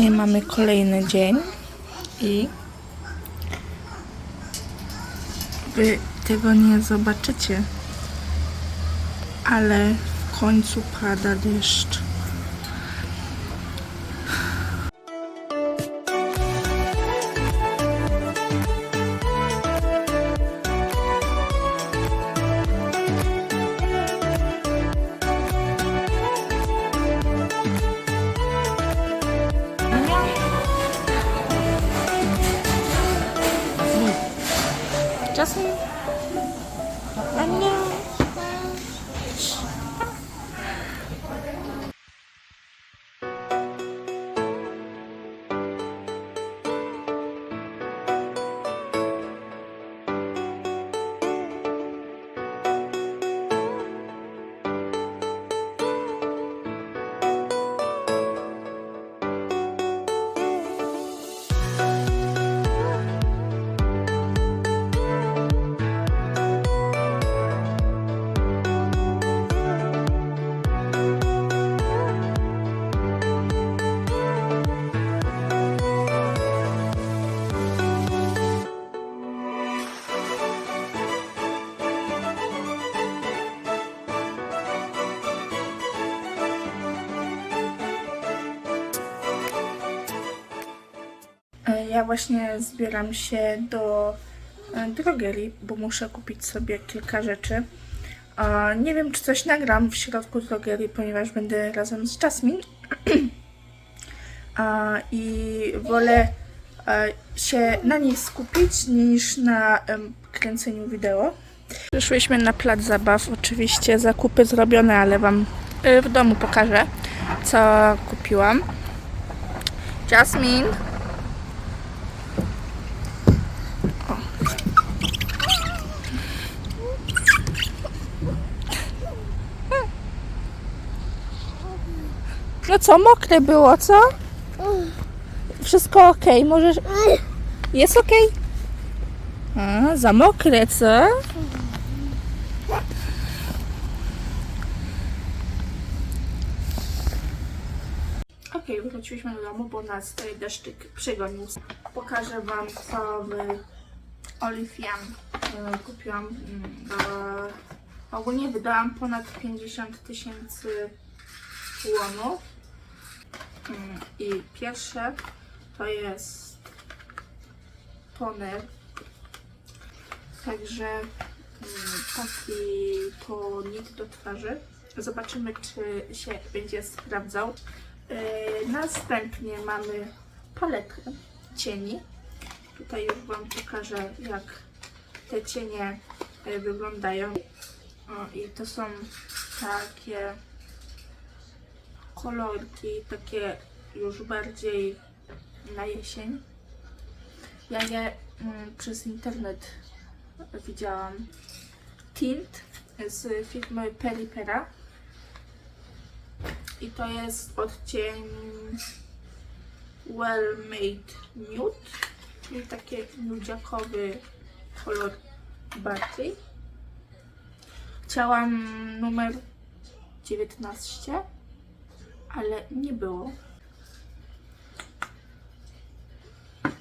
Dzisiaj mamy kolejny dzień i wy tego nie zobaczycie, ale w końcu pada deszcz. Jasmine. Właśnie zbieram się do e, drogerii, bo muszę kupić sobie kilka rzeczy. Nie wiem, czy coś nagram w środku drogerii, ponieważ będę razem z Jasmine. E, I wolę e, się na niej skupić niż na kręceniu wideo. Przyszłyśmy na plac zabaw. Oczywiście zakupy zrobione, ale Wam e, w domu pokażę, co kupiłam. Jasmine. Co, mokre było, co? Wszystko ok, możesz... Jest ok? A, za mokre, co? Ok, wróciliśmy do domu, bo nas tutaj deszczyk przygonił. Pokażę Wam, co w Olifian e, kupiłam. Mm, e, Ogólnie wydałam ponad 50 tysięcy łonów. I pierwsze to jest toner. Także mm, taki tonik do twarzy. Zobaczymy, czy się będzie sprawdzał. Yy, następnie mamy paletkę cieni. Tutaj już Wam pokażę, jak te cienie yy, wyglądają. O, I to są takie kolorki, takie już bardziej na jesień. Ja je mm, przez internet widziałam. Tint z firmy Peripera. I to jest odcień Well Made Nude. Czyli taki nudziakowy kolor bardziej. Chciałam numer 19 ale nie było.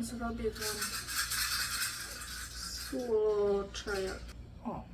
Zrobię wam słoczaja. O.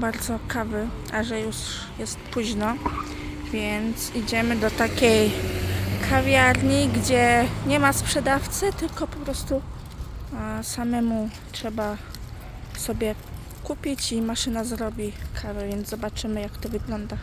bardzo kawy, a że już jest późno, więc idziemy do takiej kawiarni, gdzie nie ma sprzedawcy, tylko po prostu a, samemu trzeba sobie kupić i maszyna zrobi kawę, więc zobaczymy jak to wygląda.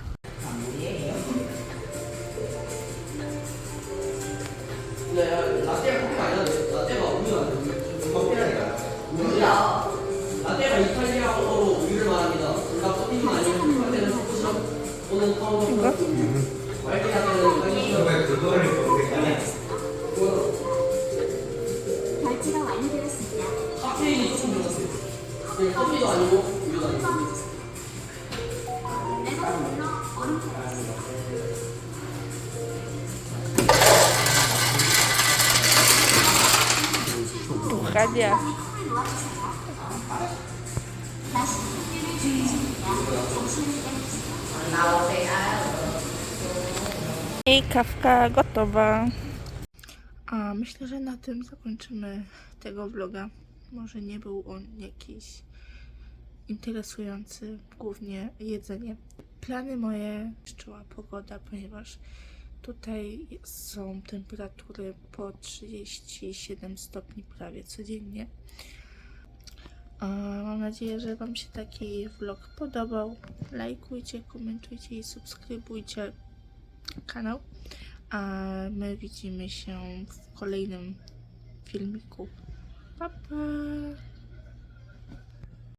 카페인이 조금 들어갔어요. 근데 커피도 아니고 우유도 아니고. Radia. I kawka gotowa. A myślę, że na tym zakończymy tego vloga. Może nie był on jakiś interesujący, głównie jedzenie. Plany moje czuła pogoda, ponieważ tutaj są temperatury po 37 stopni prawie codziennie. Mam nadzieję, że Wam się taki vlog podobał. Lajkujcie, komentujcie i subskrybujcie kanał. A my widzimy się w kolejnym filmiku. Pa, pa!